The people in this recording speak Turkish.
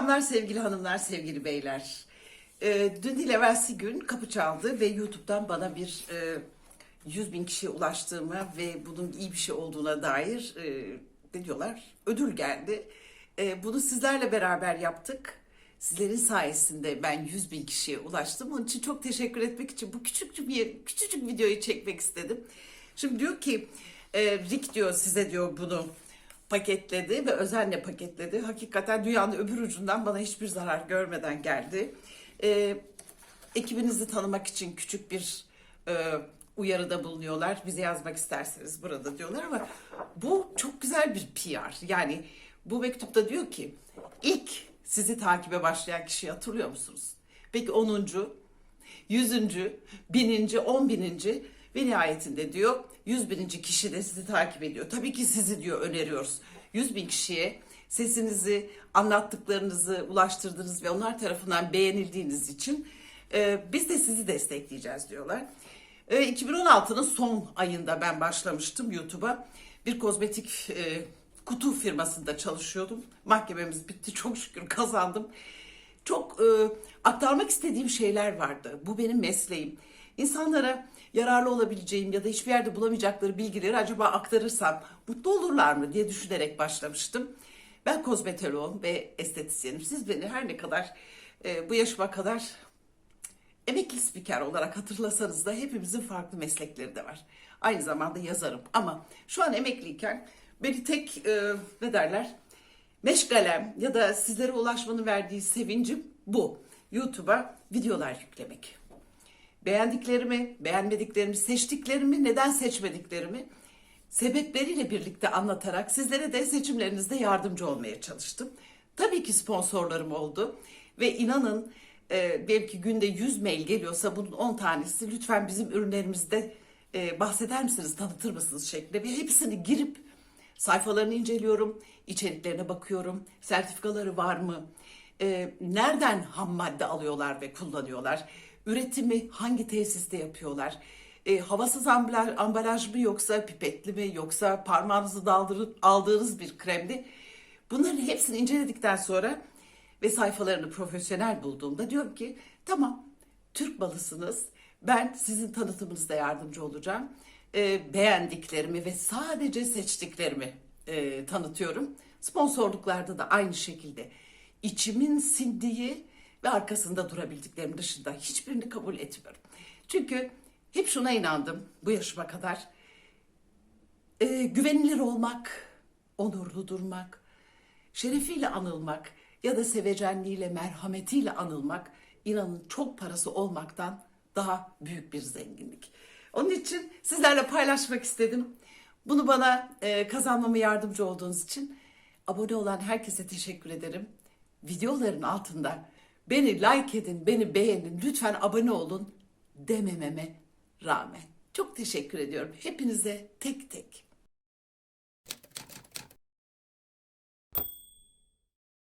Selamlar sevgili hanımlar, sevgili beyler. Ee, dün değil gün kapı çaldı ve YouTube'dan bana bir e, 100 bin kişiye ulaştığıma ve bunun iyi bir şey olduğuna dair e, ne diyorlar ödül geldi. E, bunu sizlerle beraber yaptık. Sizlerin sayesinde ben 100 bin kişiye ulaştım. Onun için çok teşekkür etmek için bu küçücük bir küçücük videoyu çekmek istedim. Şimdi diyor ki e, Rick diyor size diyor bunu paketledi ve özenle paketledi. Hakikaten dünyanın öbür ucundan bana hiçbir zarar görmeden geldi. E, ekibinizi tanımak için küçük bir e, uyarıda bulunuyorlar. Bize yazmak isterseniz burada diyorlar ama bu çok güzel bir PR. Yani bu mektupta diyor ki ilk sizi takibe başlayan kişiyi hatırlıyor musunuz? Peki 10. yüzüncü, bininci, on bininci ve nihayetinde diyor 100 bininci kişi de sizi takip ediyor. Tabii ki sizi diyor öneriyoruz. 100 bin kişiye sesinizi, anlattıklarınızı ulaştırdınız ve onlar tarafından beğenildiğiniz için e, biz de sizi destekleyeceğiz diyorlar. E, 2016'nın son ayında ben başlamıştım YouTube'a. Bir kozmetik e, kutu firmasında çalışıyordum. Mahkememiz bitti çok şükür kazandım. Çok e, aktarmak istediğim şeyler vardı. Bu benim mesleğim. İnsanlara yararlı olabileceğim ya da hiçbir yerde bulamayacakları bilgileri acaba aktarırsam mutlu olurlar mı diye düşünerek başlamıştım. Ben kozmetoloğum ve estetisyenim. Siz beni her ne kadar e, bu yaşıma kadar emekli spiker olarak hatırlasanız da hepimizin farklı meslekleri de var. Aynı zamanda yazarım ama şu an emekliyken beni tek e, ne derler meşgalem ya da sizlere ulaşmanın verdiği sevincim bu. YouTube'a videolar yüklemek. Beğendiklerimi, beğenmediklerimi, seçtiklerimi, neden seçmediklerimi sebepleriyle birlikte anlatarak sizlere de seçimlerinizde yardımcı olmaya çalıştım. Tabii ki sponsorlarım oldu ve inanın e, belki günde 100 mail geliyorsa bunun 10 tanesi lütfen bizim ürünlerimizde e, bahseder misiniz, tanıtır mısınız şeklinde ve hepsini girip sayfalarını inceliyorum, içeriklerine bakıyorum, sertifikaları var mı, e, nereden ham madde alıyorlar ve kullanıyorlar, üretimi hangi tesiste yapıyorlar, e, havasız ambalaj, ambalaj mı yoksa pipetli mi yoksa parmağınızı daldırıp aldığınız bir kremli. Bunların hepsini inceledikten sonra ve sayfalarını profesyonel bulduğumda diyorum ki tamam Türk balısınız. Ben sizin tanıtımınızda yardımcı olacağım. E, beğendiklerimi ve sadece seçtiklerimi e, tanıtıyorum. Sponsorluklarda da aynı şekilde içimin sindiği ve arkasında durabildiklerimin dışında hiçbirini kabul etmiyorum. Çünkü hep şuna inandım bu yaşıma kadar. E, güvenilir olmak, onurlu durmak, şerefiyle anılmak ya da sevecenliğiyle, merhametiyle anılmak inanın çok parası olmaktan daha büyük bir zenginlik. Onun için sizlerle paylaşmak istedim. Bunu bana e, kazanmama yardımcı olduğunuz için abone olan herkese teşekkür ederim. Videoların altında beni like edin, beni beğenin, lütfen abone olun demememe rağmen. Çok teşekkür ediyorum hepinize tek tek.